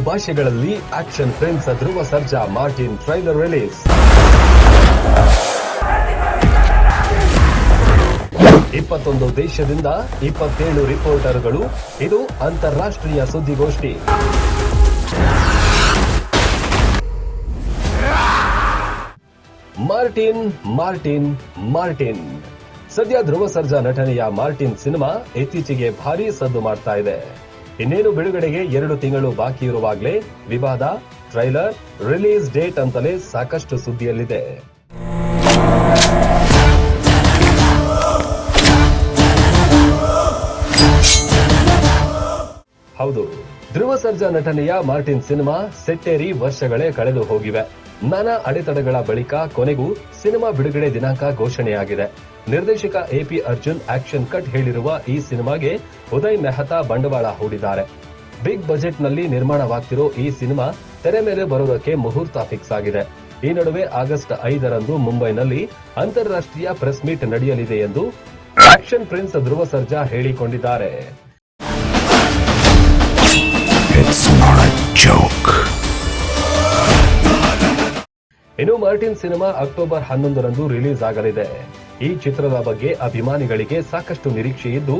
ಭಾಷೆಗಳಲ್ಲಿ action prince Dhruva Sarja Martin trailer release. ಇಪ್ಪತ್ತೊಂದು ದೇಶದಿಂದ ಇಪ್ಪತ್ತೇಳು ರಿಪೋರ್ಟರ್ಗಳು, ಇದು ಅಂತಾರಾಷ್ಟ್ರೀಯ ಸುದ್ದಿಗೋಷ್ಠಿ. Martin Martin Martin. ಸದ್ಯ ಧ್ರುವ ಸರ್ಜಾ ನಟನೆಯ ಮಾರ್ಟಿನ್ ಸಿನಿಮಾ ಇತ್ತೀಚೆಗೆ ಭಾರೀ ಸದ್ದು ಮಾಡ್ತಾ ಇದೆ. ಇನ್ನೇನು ಬಿಡುಗಡೆಗೆ ಎರಡು ತಿಂಗಳು ಬಾಕಿ ಇರುವಾಗಲೇ ವಿವಾದ, ಟ್ರೈಲರ್, ರಿಲೀಸ್ ಡೇಟ್ ಅಂತಲೇ ಸಾಕಷ್ಟು ಸುದ್ದಿಯಲ್ಲಿದೆ. ಹೌದು, ಧ್ರುವ ಸರ್ಜಾ ನಟನೆಯ ಮಾರ್ಟಿನ್ ಸಿನಿಮಾ ಸೆಟ್ಟೇರಿ ವರ್ಷಗಳೇ ಕಳೆದು ಹೋಗಿವೆ. ನಾನಾ ಅಡೆತಡೆಗಳ ಬಳಿಕ ಕೊನೆಗೂ ಸಿನಿಮಾ ಬಿಡುಗಡೆ ದಿನಾಂಕ ಘೋಷಣೆಯಾಗಿದೆ. ನಿರ್ದೇಶಕ ಎಪಿ ಅರ್ಜುನ್ ಆಕ್ಷನ್ ಕಟ್ ಹೇಳಿರುವ ಈ ಸಿನಿಮಾಗೆ ಉದಯ್ ಮೆಹತಾ ಬಂಡವಾಳ ಹೂಡಿದ್ದಾರೆ. ಬಿಗ್ ಬಜೆಟ್ನಲ್ಲಿ ನಿರ್ಮಾಣವಾಗ್ತಿರೋ ಈ ಸಿನಿಮಾ ತೆರೆ ಮೇಲೆ ಬರೋದಕ್ಕೆ ಮುಹೂರ್ತ ಫಿಕ್ಸ್ ಆಗಿದೆ. ಈ ನಡುವೆ ಆಗಸ್ಟ್ ಐದರಂದು ಮುಂಬೈನಲ್ಲಿ ಅಂತಾರಾಷ್ಟ್ರೀಯ ಪ್ರೆಸ್ ಮೀಟ್ ನಡೆಯಲಿದೆ ಎಂದು ಆಕ್ಷನ್ ಪ್ರಿನ್ಸ್ ಧ್ರುವ ಸರ್ಜಾ ಹೇಳಿಕೊಂಡಿದ್ದಾರೆ. ಇನ್ನು ಮಾರ್ಟಿನ್ ಸಿನಿಮಾ ಅಕ್ಟೋಬರ್ ಹನ್ನೊಂದರಂದು ರಿಲೀಸ್ ಆಗಲಿದೆ. ಈ ಚಿತ್ರದ ಬಗ್ಗೆ ಅಭಿಮಾನಿಗಳಿಗೆ ಸಾಕಷ್ಟು ನಿರೀಕ್ಷೆ ಇದ್ದು,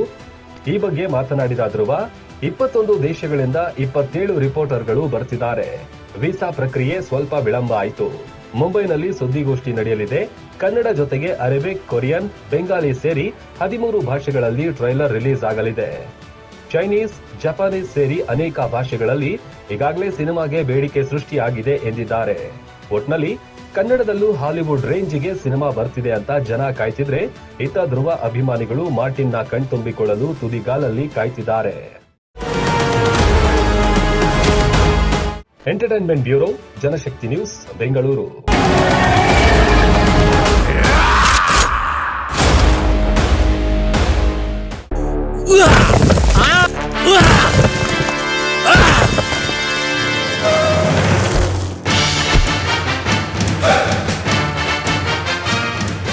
ಈ ಬಗ್ಗೆ ಮಾತನಾಡಿದ ಧ್ರುವ, ಇಪ್ಪತ್ತೊಂದು ದೇಶಗಳಿಂದ ಇಪ್ಪತ್ತೇಳು ರಿಪೋರ್ಟರ್ಗಳು ಬರ್ತಿದ್ದಾರೆ. ವೀಸಾ ಪ್ರಕ್ರಿಯೆ ಸ್ವಲ್ಪ ವಿಳಂಬ ಆಯಿತು. ಮುಂಬೈನಲ್ಲಿ ಸುದ್ದಿಗೋಷ್ಠಿ ನಡೆಯಲಿದೆ. ಕನ್ನಡ ಜೊತೆಗೆ ಅರೇಬಿಕ್, ಕೊರಿಯನ್, ಬೆಂಗಾಲಿ ಸೇರಿ ಹದಿಮೂರು ಭಾಷೆಗಳಲ್ಲಿ ಟ್ರೈಲರ್ ರಿಲೀಸ್ ಆಗಲಿದೆ. ಚೈನೀಸ್, ಜಪಾನೀಸ್ ಸೇರಿ ಅನೇಕ ಭಾಷೆಗಳಲ್ಲಿ ಈಗಾಗಲೇ ಸಿನಿಮಾಗೆ ಬೇಡಿಕೆ ಸೃಷ್ಟಿಯಾಗಿದೆ ಎಂದಿದ್ದಾರೆ. ಒಟ್ನಲ್ಲಿ ಕನ್ನಡದಲ್ಲೂ ಹಾಲಿವುಡ್ ರೇಂಜಿಗೆ ಸಿನಿಮಾ ಬರ್ತಿದೆ ಅಂತ ಜನ ಕಾಯ್ತಿದ್ರೆ ಇತ್ತ ಧ್ರುವ ಅಭಿಮಾನಿಗಳು ಮಾರ್ಟಿನ್ನ ಕಣ್ತುಂಬಿಕೊಳ್ಳಲು ತುದಿಗಾಲಲ್ಲಿ ಕಾಯ್ತಿದ್ದಾರೆ. Entertainment bureau Janashakti news, Bengaluru.